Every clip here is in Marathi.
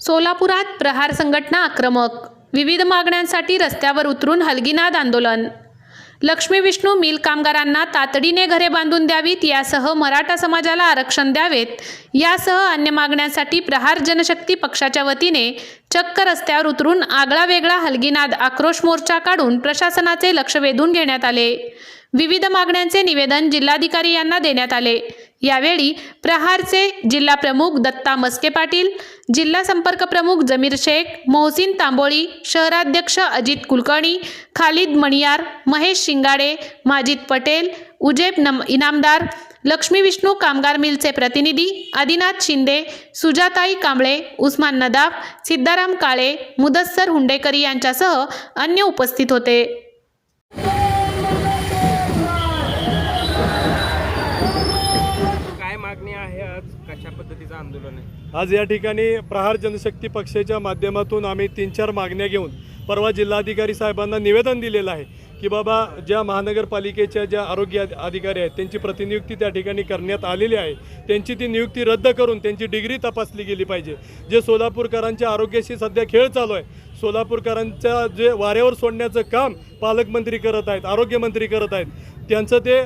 सोलापुरात प्रहार संघटना आक्रमक. विविध मागण्यांसाठी रस्त्यावर उतरून हलगीनाद आंदोलन. लक्ष्मी विष्णू मिल कामगारांना तातडीने घरे बांधून द्यावीत यासह मराठा समाजाला आरक्षण द्यावेत. यासह अन्य मागण्यांसाठी प्रहार जनशक्ती पक्षाच्या वतीने चक्क रस्त्यावर उतरून आगळा वेगळा हलगीनाद आक्रोश मोर्चा काढून प्रशासनाचे लक्ष वेधून घेण्यात आले. विविध मागण्यांचे निवेदन जिल्हाधिकारी यांना देण्यात आले. यावेळी प्रहारचे जिल्हा प्रमुख दत्ता मस्के पाटील जिल्हा संपर्क प्रमुख जमीर शेख मोहसिन तांबोळी शहराध्यक्ष अजित कुलकर्णी खालिद मणियार महेश शिंगाडे माजिद पटेल उजेब नम इनामदार लक्ष्मी विष्णू कामगार मिलचे प्रतिनिधी आदिनाथ शिंदे सुजाताई कांबळे उस्मान नदाफ सिद्धाराम काळे मुदस्सर हुंडेकरी यांच्यासह अन्य उपस्थित होते. आज या ठिकाणी प्रहार जनशक्ती पक्षाच्या माध्यमातून आम्ही तीन चार मागण्या घेऊन परवा जिल्हाधिकारी साहेबांना निवेदन दिलेलं आहे की बाबा ज्या महानगरपालिकेच्या ज्या आरोग्य अधिकारी आहेत त्यांची प्रतिनियुक्ती त्या ठिकाणी करण्यात आलेली आहे. त्यांची ती नियुक्ती रद्द करून त्यांची डिग्री तपासली गेली पाहिजे. जे सोलापूरकरांच्या आरोग्याशी सध्या खेळ चालू आहे सोलापूरकरांच्या जे वाऱ्यावर सोडण्याचं काम पालकमंत्री करत आहेत आरोग्यमंत्री करत आहेत त्यांचं ते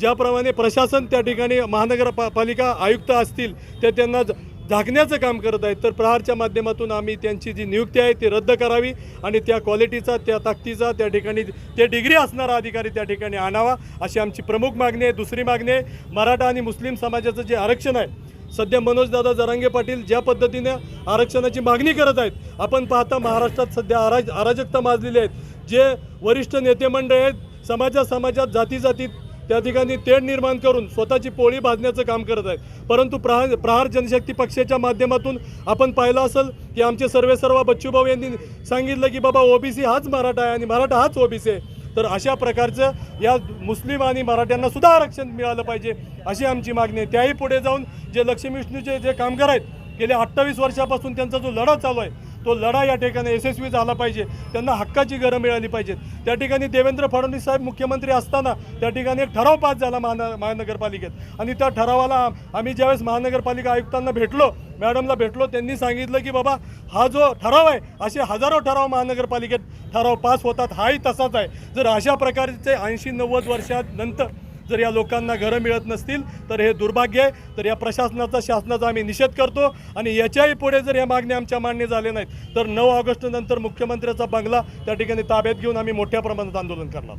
ज्याप्रमाणे प्रशासन त्या ठिकाणी महानगरपालिका आयुक्त असतील ते त्यांना झाकण्याचं काम करत आहेत. तर प्रहारच्या माध्यमातून आम्ही त्यांची जी नियुक्ती आहे ती रद्द करावी आणि त्या क्वालिटीचा त्या ताकदीचा त्या ठिकाणी ते डिग्री असणारा अधिकारी त्या ठिकाणी आणावा अशी आमची प्रमुख मागणी आहे. दुसरी मागणी आहे मराठा आणि मुस्लिम समाजाचं जे आरक्षण आहे सध्या मनोजदादा जरांगे पाटील ज्या पद्धतीने आरक्षणाची मागणी करत आहेत आपण पाहता महाराष्ट्रात सध्या अराज अराजकता माजलेली आहेत. जे वरिष्ठ नेते मंडळ आहेत समाजा समाजात जाती जातीत त्या ठिकाणी तेढ निर्माण करून स्वतःची पोळी भाजण्याचं काम करत आहेत. परंतु प्रहार प्रहार जनशक्ती पक्षाच्या माध्यमातून आपण पाहिलं असेल की आमचे सर्वे सर्व बच्चूभाऊ यांनी सांगितलं की बाबा ओबीसी हाच मराठा आहे आणि मराठा हाच ओबीसी आहे. तर अशा प्रकारचं या मुस्लिम आणि मराठ्यांना सुद्धा आरक्षण मिळालं पाहिजे अशी आमची मागणी आहे. त्याही पुढे जाऊन जे लक्ष्मी विष्णूचे जे कामगार आहेत गेल्या अठ्ठावीस वर्षापासून त्यांचा जो लढा चालू आहे तो लढा या ठिकाणी यशस्वी झाला पाहिजे. त्यांना हक्काची घरं मिळाली पाहिजेत त्या ठिकाणी देवेंद्र फडणवीस साहेब मुख्यमंत्री असताना त्या ठिकाणी एक ठराव पास झाला महान महानगरपालिकेत. आणि त्या ठरावाला आम्ही ज्यावेळेस महानगरपालिका आयुक्तांना भेटलो मॅडमला भेटलो त्यांनी सांगितलं की बाबा हा जो ठराव आहे असे हजारो ठराव महानगरपालिकेत ठराव पास होतात. हाही तसाच आहे. जर अशा प्रकारचे ऐंशी नव्वद वर्षात नंतर जर या लोकांना घरं मिळत नसतील तर हे दुर्भाग्य आहे. तर या प्रशासनाचा शासनाचा आम्ही निषेध करतो आणि याच्याही पुढे जर या मागण्या आमच्या मान्य झाल्या नाहीत तर नऊ ऑगस्ट नंतर मुख्यमंत्र्याचा बंगला त्या ठिकाणी ताब्यात घेऊन आम्ही मोठ्या प्रमाणात आंदोलन करणार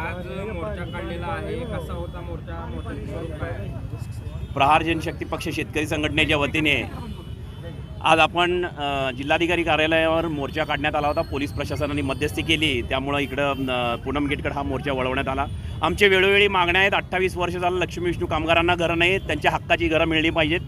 आज मोर्चा काढलेला आहे. कसा होता मोर्चा? मोर्चाचे स्वरूप काय? आहे? प्रहार जनशक्ती पक्ष शेतकरी संघटनेच्या वतीने आज आपण जिल्हाधिकारी कार्यालयावर मोर्चा काढण्यात आला होता. पोलीस प्रशासनाने मध्यस्थी केली. त्यामुळं इकडं पूनम गेटकडे हा मोर्चा वळवण्यात आला. आमचे वेळोवेळी मागण्या आहेत अठ्ठावीस वर्ष झालं लक्ष्मी विष्णू कामगारांना घरं नाहीत. त्यांच्या हक्काची घरं मिळली पाहिजेत.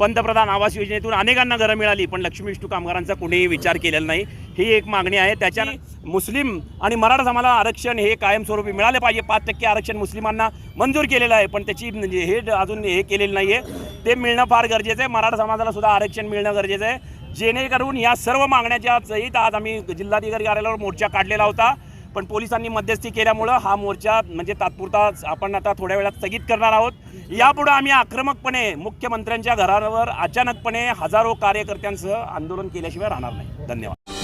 पंतप्रधान आवास योजनेतून अनेकांना घरं मिळाली पण लक्ष्मी विष्णू कामगारांचा कुणीही विचार केलेला नाही. ही एक मागणी आहे. त्याच्या मुस्लिम आणि मराठा समाजाला आरक्षण हे कायमस्वरूपी मिळाले पाहिजे. पाच टक्के आरक्षण मुस्लिमांना मंजूर केलेलं आहे. पण त्याची म्हणजे हे अजून हे केलेलं नाही आहे ते मिळणं फार गरजेचं आहे. मराठा समाजाला सुद्धा आरक्षण मिळणं गरजेचं आहे. जेणेकरून या सर्व मागण्याच्या सहित आज आम्ही जिल्हाधिकारी कार्यालयावर मोर्चा काढलेला होता. पण पोलिसांनी मध्यस्थी केल्यामुळं हा मोर्चा म्हणजे तात्पुरता आपण आता थोड्या वेळात स्थगित करणार आहोत. यापुढे आम्ही आक्रमकपणे मुख्यमंत्र्यांच्या घरावर अचानकपणे हजारो कार्यकर्त्यांसह आंदोलन केल्याशिवाय राहणार नाही. धन्यवाद.